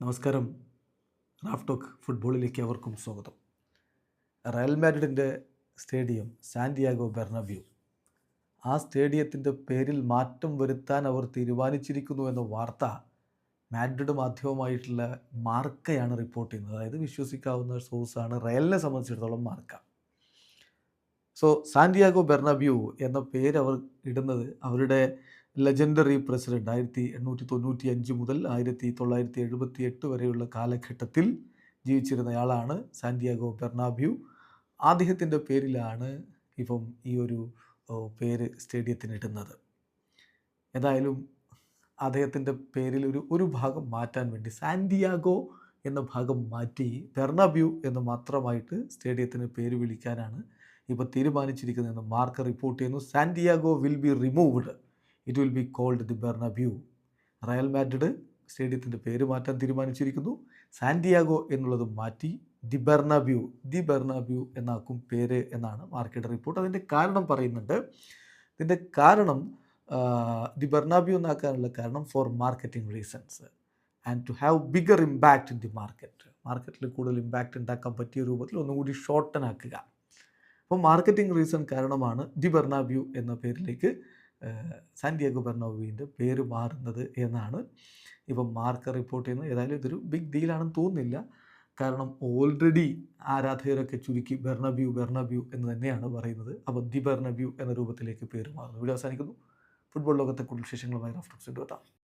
നമസ്കാരം. റാഫ്ടോക്ക് ഫുട്ബോളിലേക്ക് അവർക്കും സ്വാഗതം. റയൽ മാഡ്രിഡിന്റെ സ്റ്റേഡിയം സാന്റിയാഗോ ബെർണബ്യൂ. ആ സ്റ്റേഡിയത്തിന്റെ പേരിൽ മാറ്റം വരുത്താൻ അവർ തീരുമാനിച്ചിരിക്കുന്നു എന്ന വാർത്ത മാഡ്രിഡ് മാധ്യമമായിട്ടുള്ള മാർക്കയാണ് റിപ്പോർട്ട് ചെയ്യുന്നത്. അതായത് വിശ്വസിക്കാവുന്ന സോഴ്സാണ് റയലിനെ സംബന്ധിച്ചിടത്തോളം മാർക്ക. സോ സാന്റിയാഗോ ബെർണബ്യൂ എന്ന പേര് അവർ ഇടുന്നത് അവരുടെ ലെജൻഡറി പ്രസിഡന്റ് ആയിരത്തി എണ്ണൂറ്റി തൊണ്ണൂറ്റി അഞ്ച് മുതൽ ആയിരത്തി തൊള്ളായിരത്തി എഴുപത്തി എട്ട് വരെയുള്ള കാലഘട്ടത്തിൽ ജീവിച്ചിരുന്നയാളാണ് സാന്റിയാഗോ ബെർണാബ്യൂ. അദ്ദേഹത്തിന്റെ പേരിലാണ് ഇപ്പം ഈ ഒരു പേര് സ്റ്റേഡിയത്തിന് ഇടുന്നത് ഏതായാലും അദ്ദേഹത്തിന്റെ പേരിൽ ഒരു ഒരു ഭാഗം മാറ്റാൻ വേണ്ടി സാന്റിയാഗോ എന്ന ഭാഗം മാറ്റി ബെർണാബ്യൂ എന്ന് മാത്രമായിട്ട് സ്റ്റേഡിയത്തിന് പേര് വിളിക്കാനാണ് ഇപ്പോൾ തീരുമാനിച്ചിരിക്കുന്നതെന്ന് മാർക്ക് റിപ്പോർട്ട് ചെയ്യുന്നു. Santiago will be removed. It will be called the Bernabeu Real Madrid സ്റ്റേഡിയത്തിന്റെ പേര് മാറ്റാൻ തീരുമാനിച്ചിരിക്കുന്നു. സാന്റിയാഗോ എന്നുള്ളത് മാറ്റി ദി ബെർണബ്യൂ ദി ബെർണബ്യൂ എന്നാക്കും പേര് എന്നാണ് മാർക്കറ്റ് റിപ്പോർട്ട് അതിന്റെ കാരണം പറയുന്നുണ്ട്. ഇതിന്റെ കാരണം ദി ദി ബെർണാബ്യൂ എന്നാക്കാനുള്ള കാരണം for marketing reasons and to have bigger impact in the market മാർക്കറ്റിൽ കൂടുതൽ ഇമ്പാക്റ്റ് ഉണ്ടാക്കാൻ പറ്റിയ രൂപത്തിൽ ഒന്നുകൂടി ഷോർട്ടൻ ആക്കുക. അപ്പോൾ മാർക്കറ്റിംഗ് റീസൺ കാരണമാണ് ദി ബെർണാബ്യൂ എന്ന പേരിലേക്ക് സാന്റിയാഗോ ബെർണാബ്യൂവിന്റെ പേര് മാറുന്നത് എന്നാണ് ഇപ്പം മാർക്ക് റിപ്പോർട്ട് ചെയ്യുന്നത്. ഏതായാലും ഇതൊരു ബിഗ് ഡീലാണെന്ന് തോന്നുന്നില്ല. കാരണം ഓൾറെഡി ആരാധകരൊക്കെ ചുരുക്കി ബെർണബ്യൂ ബെർണബ്യൂ എന്ന് തന്നെയാണ് പറയുന്നത്. അപ്പോൾ ദി ബെർണബ്യൂ എന്ന രൂപത്തിലേക്ക് പേര് മാറുന്നു. ഇവിടെ അവസാനിക്കുന്നു. ഫുട്ബോൾ ലോകത്തെ കൂടുതൽ വിശേഷങ്ങളുമായി റഫ്റ്റോക്സ് എത്താം.